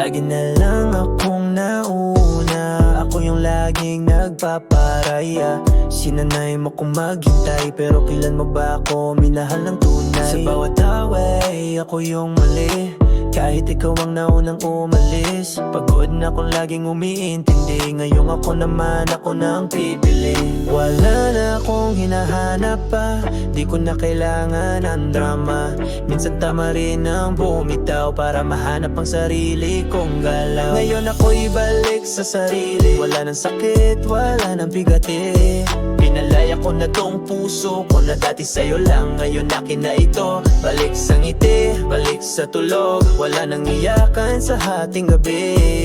Lagi na lang akong nauna Ako yung laging nagpaparaya. Sinanay mo kong maghintay Pero kailan mo ba ako minahal ng tunay? Sa bawat away, ako yung mali kahit ikaw ang naunang umalis Pagod na kung laging umiintindi. Ngayong ako naman ako nang pipili Wala na akong hinahanap pa Di ko na kailangan ng drama. Minsan tama rin ang bumitaw Para mahanap ang sarili kong galaw. Ngayon ako ibalik sa sarili. Wala nang sakit, wala nang bigati. Pinalaya ko na tong puso ko na dati sa'yo lang. Ngayon akin na ito. Balik sa ngiti, balik sa tulog Wala nang iyakan sa hating gabi.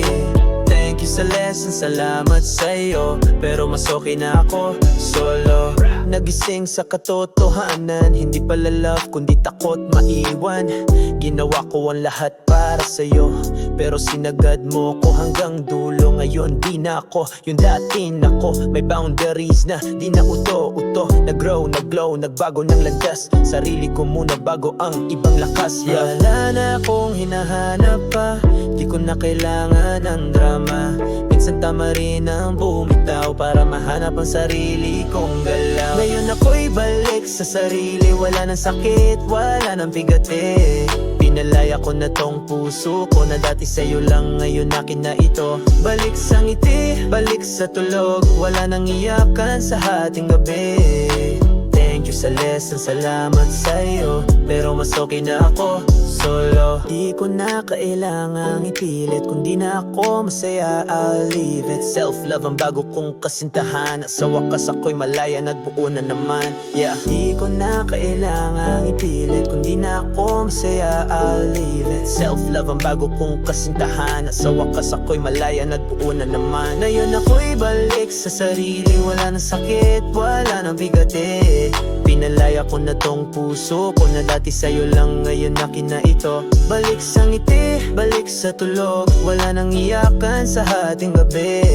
Thank you sa lesson, salamat sa'yo. Pero mas okay na ako solo Nagising sa katotohanan. Hindi pala love kundi takot maiwan. Ginawa ko ang lahat para sa'yo Pero sinagad mo ko hanggang dulo. Ngayon di na ako yung dati nako. May boundaries na di na uto-uto. Nag-grow, nag-glow, nagbago ng landas. Sarili ko muna bago ang ibang lakas. Yeah. Wala na akong hinahanap pa. Di ko na kailangan ng drama. Minsan tama rin ang bumitaw Para mahanap ang sarili kong galaw. Ngayon ako'y balik sa sarili Wala nang sakit, wala nang bigati Pinalaya ko na tong puso ko Na dati sa'yo lang, ngayon akin na ito. Balik sa ngiti, balik sa tulog Wala nang iyakan sa hating gabi Thank you sa lesson, salamat sa'yo. Pero mas okay na ako solo. Di ko na kailangang ipilit Kung di na ako masaya, I'll leave it. Self-love ang bago kong kasintahan. At Sa wakas ako'y malaya, nagbuo na naman. Yeah. Di ko na kailangang ipilit Kung di na ako masaya, I'll leave it. Self-love ang bago kong kasintahan. At Sa wakas ako'y malaya, nagbuo na naman. Ngayon ako'y balik sa sarili. Wala nang sakit, wala nang bigati Pinalaya ko na tong puso ko Na dati sa'yo lang, ngayon na ito Balik sa ngiti, balik sa tulog Wala nang iyakan sa hating gabi.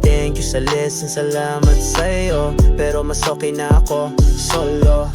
Thank you sa lesson, salamat sa'yo Pero mas okay na ako solo